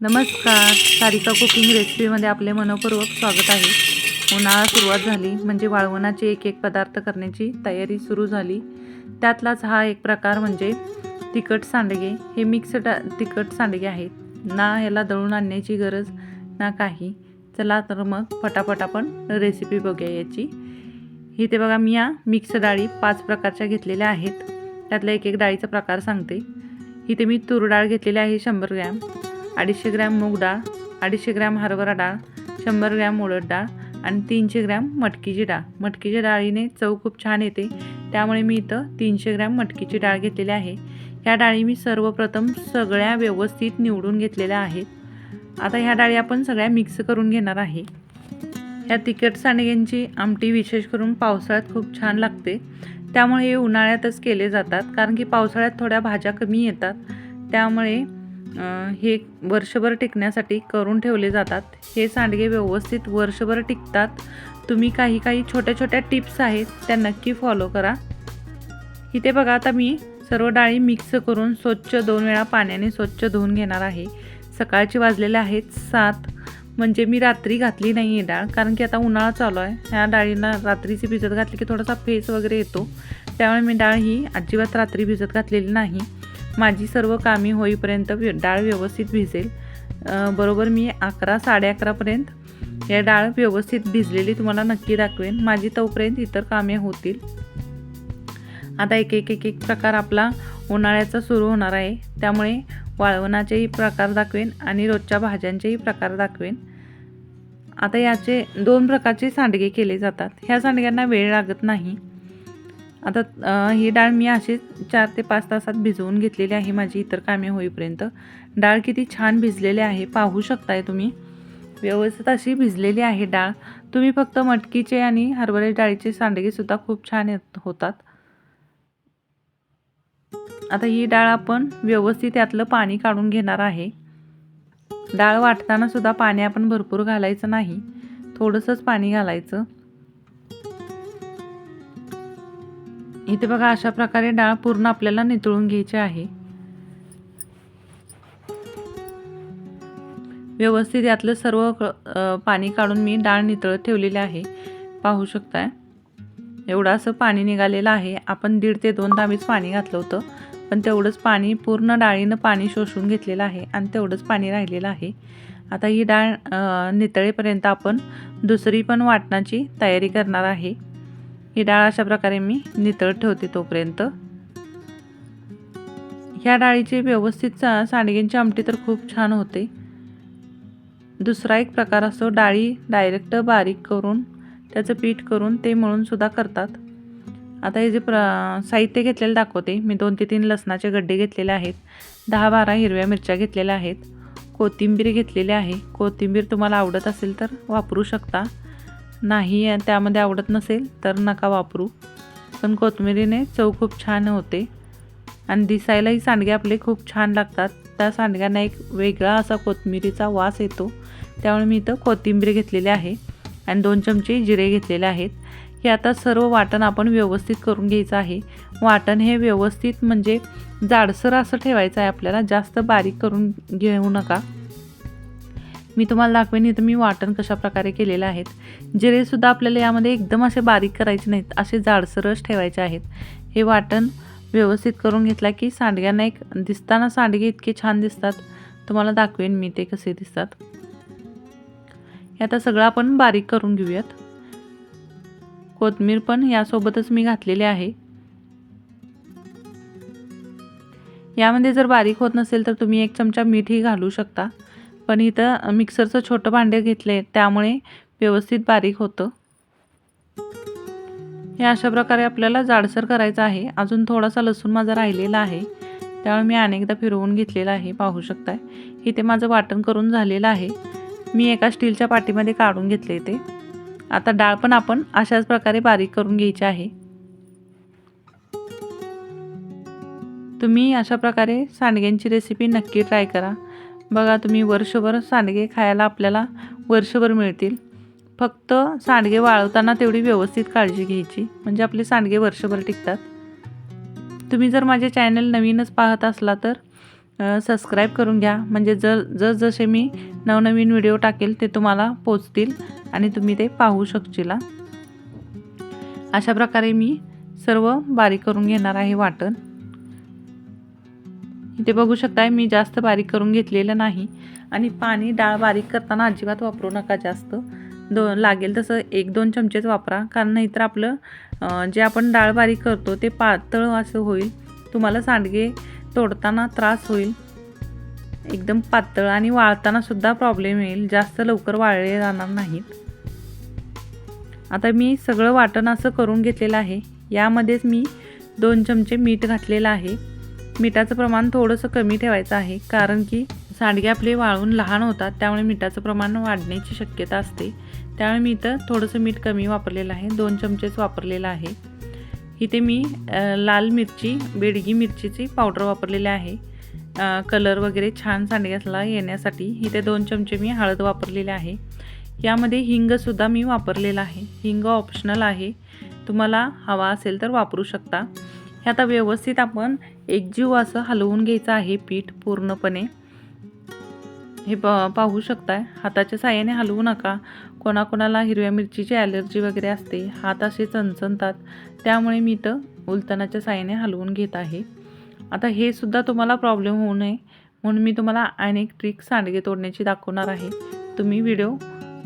नमस्कार. सारिका कुकिंग रेसिपीमध्ये आपले मनपूर्वक स्वागत आहे. उन्हाळा सुरुवात झाली म्हणजे वाळवणाचे एक एक पदार्थ करण्याची तयारी सुरू झाली. त्यातलाच हा एक प्रकार म्हणजे तिखट सांडगे. हे मिक्स डा तिखट सांडगे आहेत. ना ह्याला दळून आणण्याची गरज ना काही. चला तर मग फटाफट आपण रेसिपी बघूया याची. इथे बघा मी या मिक्स डाळी पाच प्रकारच्या घेतलेल्या आहेत. त्यातल्या एक एक डाळीचा प्रकार सांगते. इथे मी तूर डाळ घेतलेली आहे शंभर ग्रॅम. अडीचशे ग्रॅम मूग डाळ अडीचशे ग्रॅम हरभरा डाळ शंभर ग्रॅम उडद डाळ आणि तीनशे ग्रॅम मटकीची डाळ. मटकीच्या डाळीने चव खूप छान येते. त्यामुळे मी इथं तीनशे ग्रॅम मटकीची डाळ घेतलेली आहे. ह्या डाळी मी सर्वप्रथम सगळ्या व्यवस्थित निवडून घेतलेल्या आहेत. आता ह्या डाळी आपण सगळ्या मिक्स करून घेणार आहे. ह्या तिखट सांडग्यांची आमटी विशेष करून पावसाळ्यात खूप छान लागते. त्यामुळे हे उन्हाळ्यातच केले जातात कारण की पावसाळ्यात थोड्या भाज्या कमी येतात. त्यामुळे हे वर्षभर टिकण्यासाठी करून ठेवले जातात. हे सांडगे व्यवस्थित वर्षभर टिकतात. तुम्ही काही काही छोट्या छोट्या टिप्स आहेत त्या नक्की फॉलो करा. इथे बघा आता मी सर्व डाळी मिक्स करून स्वच्छ दोन वेळा पाण्याने स्वच्छ धुवून घेणार आहे. सकाळचे वाजलेले आहेत सात. म्हणजे मी रात्री घातली नाही आहे डाळ कारण की आता उन्हाळा चालू आहे. ह्या डाळींना रात्रीची भिजत घातली की थोडासा फेस वगैरे येतो. त्यामुळे मी डाळ ही अजिबात रात्री भिजत घातलेली नाही. माझी सर्व कामे होईपर्यंत व्य- डाळ व्यवस्थित भिजेल. बरोबर मी अकरा साडे अकरापर्यंत या डाळ व्यवस्थित भिजलेली तुम्हाला नक्की दाखवेन. माझी तोपर्यंत इतर कामे होतील. आता एक एक एक एक प्रकार आपला उन्हाळ्याचा सुरू होणार आहे. त्यामुळे वाळवणाचेही प्रकार दाखवेन आणि रोजच्या भाज्यांचेही प्रकार दाखवेन. आता याचे दोन प्रकारचे सांडगे केले जातात. ह्या सांडग्यांना वेळ लागत नाही. आता ही डाळ मी अशी चार ते पाच तासात भिजवून घेतलेली आहे माझी इतर कामे होईपर्यंत. डाळ किती छान भिजलेली आहे पाहू शकताय तुम्ही. व्यवस्थित अशी भिजलेली आहे डाळ. तुम्ही फक्त मटकीचे आणि हरभरे डाळीचे सांडगेसुद्धा खूप छान येत होतात. आता ही डाळ आपण व्यवस्थित यातलं पाणी काढून घेणार आहे. डाळ वाटताना सुद्धा पाणी आपण भरपूर घालायचं नाही. थोडंसंच पाणी घालायचं. इथे बघा अशा प्रकारे डाळ पूर्ण आपल्याला नितळून घ्यायची आहे. व्यवस्थित यातलं सर्व क- पाणी काढून मी डाळ नितळत ठेवलेली आहे. पाहू शकताय? एवढं असं पाणी निघालेलं आहे. आपण दीड ते दोन तांबीच पाणी घातलं होतं. पण तेवढंच पाणी पूर्ण डाळीनं पाणी शोषून घेतलेलं आहे आणि तेवढंच पाणी राहिलेलं आहे. आता ही डाळ नितळेपर्यंत आपण दुसरी पण वाटणाची तयारी करणार आहे. ही डाळ अशा प्रकारे मी नितळत ठेवते तोपर्यंत. ह्या डाळीची व्यवस्थित सांडगेंची आमटी तर खूप छान होते. दुसरा एक प्रकार असतो डाळी डायरेक्ट बारीक करून त्याचं पीठ करून ते मळूनसुद्धा करतात. आता हे जे प्र साहित्य घेतलेलं दाखवते मी दोन ते तीन लसणाचे गड्डे घेतलेले आहेत दहा बारा हिरव्या मिरच्या घेतलेल्या आहेत कोथिंबीर घेतलेली आहे. कोथिंबीर तुम्हाला आवडत असेल तर वापरू शकता. नाही त्यामध्ये आवडत नसेल तर नका वापरू. पण कोथमिरीने चव खूप छान होते. आणि दिसायलाही सांडगे आपले खूप छान लागतात. त्या सांडग्यांना एक वेगळा असा कोथिंबीरीचा वास येतो. त्यामुळे मी इथं कोथिंबीर घेतलेली आहे आणि दोन चमचे जिरे घेतलेले आहेत. हे आता सर्व वाटण आपण व्यवस्थित करून घ्यायचं आहे. वाटण हे व्यवस्थित म्हणजे जाडसर असं ठेवायचं आहे. आपल्याला जास्त बारीक करून घेऊ नका. मी तुम्हाला दाखवेन इथं मी वाटण कशा प्रकारे केलेलं आहेत. जिरेसुद्धा आपल्याला यामध्ये एकदम असे बारीक करायचे नाहीत असे जाडसरच ठेवायचे आहेत. हे वाटण व्यवस्थित करून घेतला की सांडग्यांना एक दिसताना सांडगे इतके छान दिसतात. तुम्हाला दाखवेन मी ते कसे दिसतात. हे आता सगळं आपण बारीक करून घेऊयात. कोथमीर पण यासोबतच मी घातलेली आहे. यामध्ये जर बारीक होत नसेल तर तुम्ही एक चमचा मीठही घालू शकता. पण इथं मिक्सरचं छोटं भांडे घेतले त्यामुळे व्यवस्थित बारीक होतं. हे अशा प्रकारे आपल्याला जाडसर करायचं आहे. अजून थोडासा लसूण माझा राहिलेला आहे. त्यामुळे मी अनेकदा फिरवून घेतलेला आहे पाहू शकताय. इथे माझं वाटण करून झालेलं आहे. मी एका स्टीलच्या पाटीमध्ये काढून घेतले ते. आता डाळ पण आपण अशाच प्रकारे बारीक करून घ्यायची आहे. तुम्ही अशा प्रकारे सांडग्यांची रेसिपी नक्की ट्राय करा. बघा तुम्ही वर्षभर सांडगे खायला आपल्याला वर्षभर मिळतील. फक्त सांडगे वाळवताना तेवढी व्यवस्थित काळजी घ्यायची. म्हणजे आपले सांडगे वर्षभर टिकतात. तुम्ही जर माझे चॅनल नवीनच पाहत असला तर सबस्क्राईब करून घ्या. म्हणजे जर जसजसे मी नवनवीन व्हिडिओ टाकेल ते तुम्हाला पोचतील आणि तुम्ही ते पाहू शकशील. अशा प्रकारे मी सर्व बारीक करून घेणार आहे वाटण. इथे बघू शकताय मी जास्त बारीक करून घेतलेलं नाही. आणि पाणी डाळ बारीक करताना अजिबात वापरू नका जास्त. दो लागेल तसं एक दोन चमचेच वापरा. कारण नाहीतर आपलं जे आपण डाळ बारीक करतो ते पातळ असं होईल. तुम्हाला सांडगे तोडताना त्रास होईल. एकदम पातळ आणि वाळताना सुद्धा प्रॉब्लेम येईल. जास्त लवकर वाळले जाणार नाहीत. आता मी सगळं वाटण असं करून घेतलेलं आहे. यामध्येच मी दोन चमचे मीठ घातलेलं आहे. मिठाचं प्रमाण थोडंसं कमी ठेवायचं आहे कारण की सांडगे आपले वाळून लहान होतात त्यामुळे मिठाचं प्रमाण वाढण्याची शक्यता असते. त्यामुळे मी इथं थोडंसं मीठ कमी वापरलेलं आहे दोन चमचेच वापरलेलं आहे. इथे मी लाल मिरची बेडगी मिरचीची पावडर वापरलेली आहे. कलर वगैरे छान सांडग्याला येण्यासाठी इथे दोन चमचे मी हळद वापरलेले आहे. यामध्ये हिंगसुद्धा मी वापरलेला आहे. हिंग ऑप्शनल आहे. तुम्हाला हवा असेल तर वापरू शकता. हे आता व्यवस्थित आपण एकजीव असं हलवून घ्यायचं आहे पीठ पूर्णपणे. हे प पाहू शकताय. हाताच्या साह्याने हलवू नका. कोणाकोणाला हिरव्या मिरचीची ॲलर्जी वगैरे असते हात असे चणचणतात. त्यामुळे मी इथं उलटणाच्या साह्याने हलवून घेत आहे. आता हे सुद्धा तुम्हाला प्रॉब्लेम होऊ नये. म्हणून मी तुम्हाला अनेक ट्रिक सांडगे तोडण्याची दाखवणार आहे. तुम्ही व्हिडिओ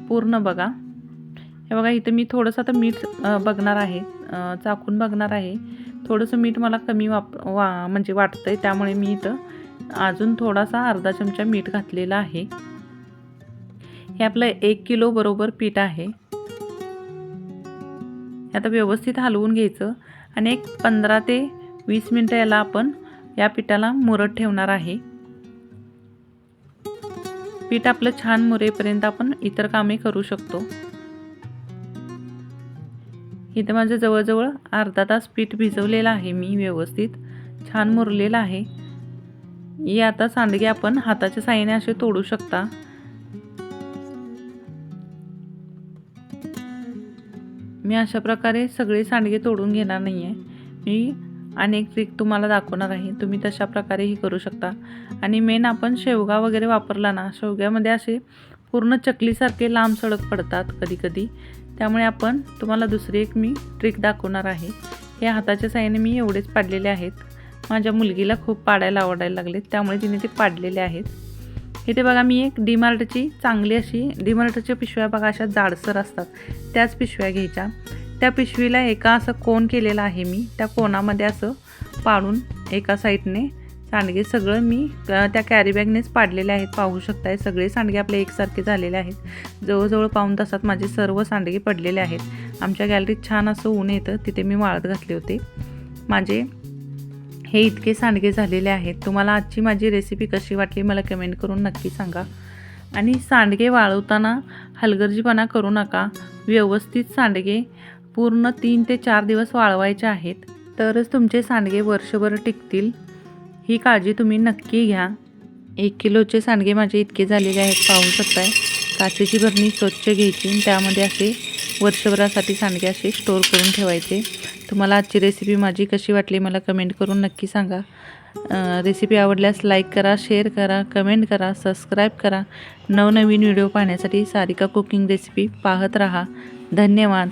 पूर्ण बघा. हे बघा इथं मी थोडंसं आता मीठ बघणार आहे. चाकून बघणार आहे. थोडंसं मीठ मला कमी वाप वा म्हणजे वाटतं आहे त्यामुळे मी इथं अजून थोडासा अर्धा चमचा मीठ घातलेला आहे. हे आपलं एक किलो बरोबर पीठ आहे. आता व्यवस्थित हलवून घ्यायचं आणि एक पंधरा ते वीस मिनटं याला आपण या पिठाला मुरत ठेवणार आहे. पीठ आपलं छान मुरेपर्यंत आपण इतर कामे करू शकतो. इथं माझं जवळजवळ अर्धा तास पीठ भिजवलेलं आहे मी व्यवस्थित. छान मुरलेलं आहे. ही आता सांडगे आपण हाताच्या साह्याने असे तोडू शकता. मी अशा प्रकारे सगळे सांडगे तोडून घेणार नाही आहे मी अनेक ट्रिक तुम्हाला दाखवणार आहे. तुम्ही तशा प्रकारेही करू शकता. आणि मेन आपण शेवगा वगैरे वापरला ना शेवग्यामध्ये असे पूर्ण चकलीसारखे लांब सडक पडतात कधीकधी. त्यामुळे आपण तुम्हाला दुसरी एक मी ट्रिक दाखवणार आहे. हे हाताच्या साह्याने मी एवढेच पाडलेले आहेत. माझ्या मुलगीला खूप पाडायला आवडायला लागले त्यामुळे तिने ते पाडलेले आहेत. इथे बघा मी एक डीमार्टची चांगली अशी डीमार्टच्या पिशव्या बघा अशा जाडसर असतात. त्याच पिशव्या घ्यायच्या. त्या पिशवीला एका असं कोण केलेलं आहे मी. त्या कोणामध्ये असं पाडून एका साईडने सांडगे सगळं मी त्या कॅरी बॅगनेच पाडलेले आहेत. पाहू शकताय सगळे सांडगे आपले एकसारखे झालेले आहेत. जवळजवळ पाऊन तासात माझे सर्व सांडगे पडलेले आहेत. आमच्या गॅलरीत छान असं ऊन येतं तिथे मी वाळत घातले होते. माझे हे इतके सांडगे झालेले आहेत. तुम्हाला आजची माझी रेसिपी कशी वाटली मला कमेंट करून नक्की सांगा. आणि सांडगे वाळवताना हलगर्जीपणा करू नका. व्यवस्थित सांडगे पूर्ण तीन ते चार दिवस वाळवायचे आहेत. तरच तुमचे सांडगे वर्षभर टिकतील. ही काळजी तुम्ही नक्की घ्या. एक किलोचे सांडगे माझे इतके झालेले आहेत पाहू शकताय. काचेची भरणी स्वच्छ घ्यायची आणि त्यामध्ये असे वर्षभरासाठी सांडगे असे स्टोअर करून ठेवायचे. तुम्हाला आजची रेसिपी माझी कशी वाटली मला कमेंट करून नक्की सांगा. रेसिपी आवडल्यास लाईक करा शेअर करा कमेंट करा सबस्क्राईब करा. नवनवीन व्हिडिओ पाहण्यासाठी सारिका कुकिंग रेसिपी पाहत राहा. धन्यवाद.